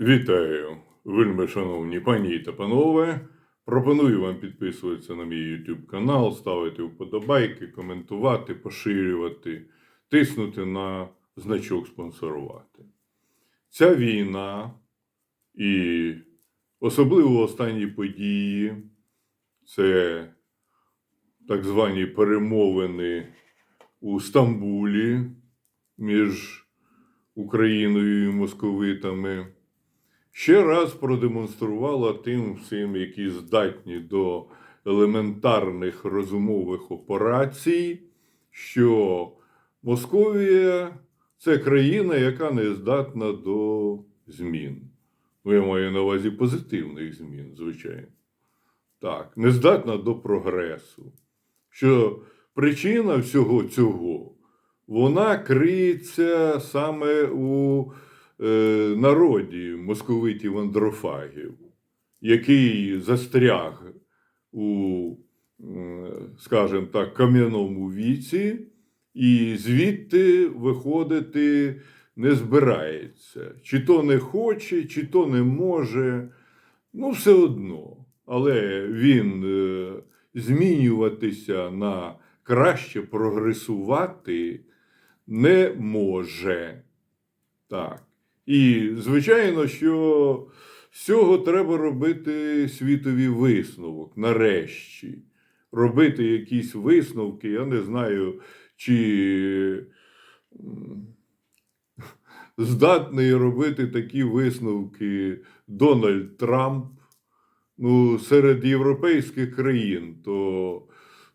Вітаю, вельми шановні пані та панове. Пропоную вам підписуватися на мій YouTube канал, ставити вподобайки, коментувати, поширювати, тиснути на значок спонсорувати. Ця війна і особливо останні події це так звані перемовини у Стамбулі між Україною і московитами ще раз продемонструвала тим всім, які здатні до елементарних розумових операцій, що Московія це країна, яка не здатна до змін. Ну, я маю на увазі позитивних змін, звичайно. Так, не здатна до прогресу. Що причина всього цього вона криється саме у народі московитів андрофагів, який застряг у, скажімо так, кам'яному віці, і звідти виходити не збирається. Чи то не хоче, чи то не може. Ну, все одно. Але він е, змінюватися на краще прогресувати не може. Так. І, звичайно, що з цього треба робити світові висновок нарешті. Робити якісь висновки, я не знаю, чи здатний робити такі висновки Дональд Трамп. Ну, серед європейських країн, то,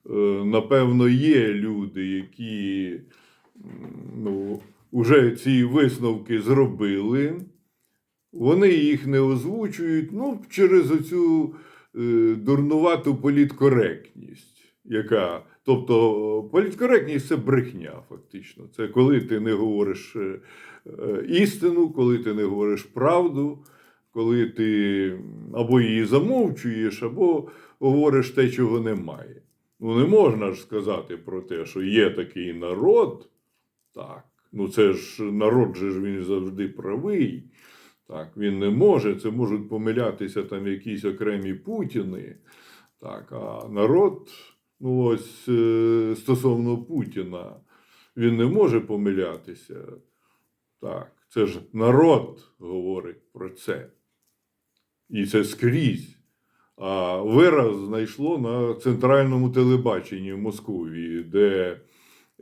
е, напевно, є люди, які ну, вже ці висновки зробили. Вони їх не озвучують ну, через оцю е, дурнувату політкоректність, яка. Тобто політкоректність це брехня, фактично. Це коли ти не говориш е, е, істину, коли ти не говориш правду, коли ти або її замовчуєш, або говориш те, чого немає. Ну, не можна ж сказати про те, що є такий народ. Так, ну це ж народ же ж він завжди правий. Так, він не може, це можуть помилятися там якісь окремі Путіни. Так, а народ, ну ось е, стосовно Путіна, він не може помилятися. Так, це ж народ говорить про це. І це скрізь. А вираз знайшло на центральному телебаченні в Московії, де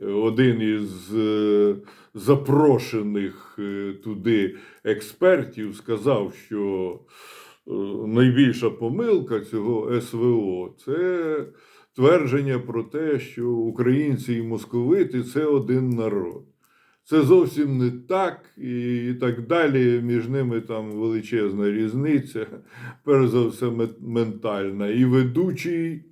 один із е, запрошених е, туди експертів сказав, що е, найбільша помилка цього СВО це твердження про те, що українці і московити це один народ. Це зовсім не так, і так далі. Між ними там величезна різниця, перш за все, ментальна. І ведучий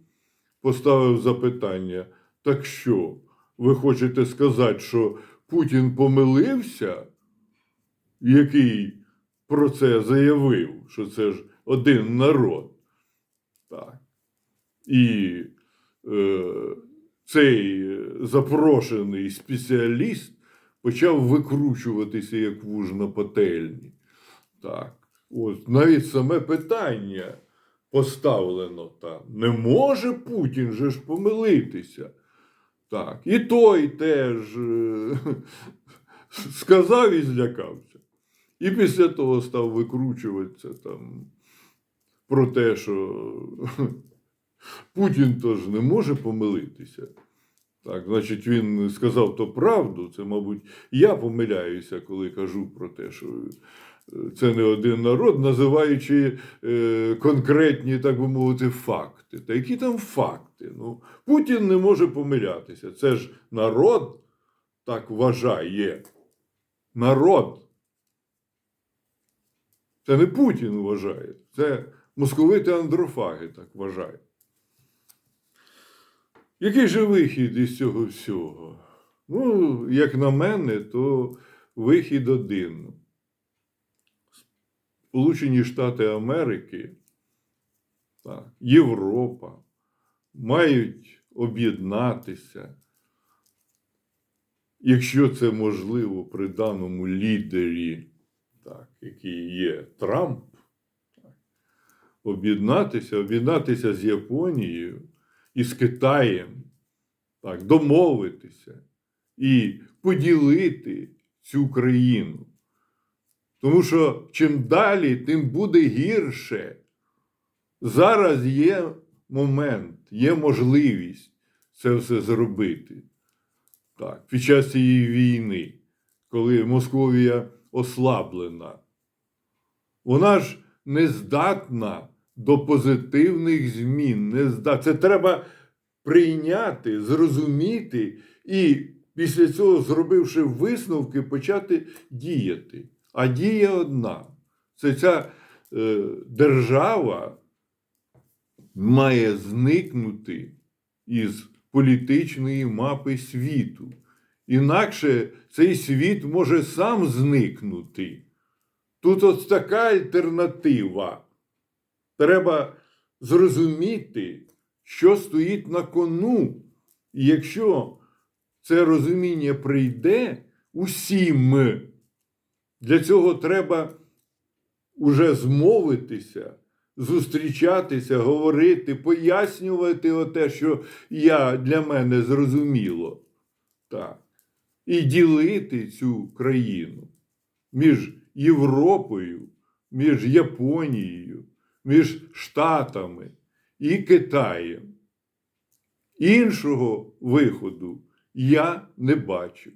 поставив запитання: так що, ви хочете сказати, що Путін помилився, який про це заявив, що це ж один народ? Так. І е, цей е, запрошений спеціаліст почав викручуватися як вуж на пательні. Так. От, навіть саме питання поставлено там. Не може Путін же ж помилитися. Так. І той теж е, сказав і злякався. І після того став викручуватися там про те, що Путін теж не може помилитися. Так, значить, він сказав то правду. Це, мабуть, я помиляюся, коли кажу про те, що це не один народ, називаючи е, конкретні, так би мовити, факти. Та які там факти? Ну, Путін не може помилятися. Це ж народ так вважає. Народ. Це не Путін вважає, це московити андрофаги так вважають. Який же вихід із цього всього? Ну, як на мене, то вихід один. Сполучені Штати Америки, так, Європа мають об'єднатися, якщо це можливо при даному лідері так, який є Трамп, об'єднатися, об'єднатися з Японією і з Китаєм, так, домовитися і поділити цю країну. Тому що чим далі, тим буде гірше. Зараз є момент, є можливість це все зробити. Так, під час цієї війни, коли Московія ослаблена, вона ж не здатна до позитивних змін. Не здатна. Це треба прийняти, зрозуміти і після цього, зробивши висновки, почати діяти. А дія одна. Це ця е, держава має зникнути із політичної мапи світу. Інакше цей світ може сам зникнути. Тут ось така альтернатива. Треба зрозуміти, що стоїть на кону. І якщо це розуміння прийде усім, для цього треба уже змовитися, зустрічатися, говорити, пояснювати те, що я, для мене зрозуміло. Так. І ділити цю країну між Європою, між Японією, між Штатами і Китаєм. Іншого виходу я не бачу.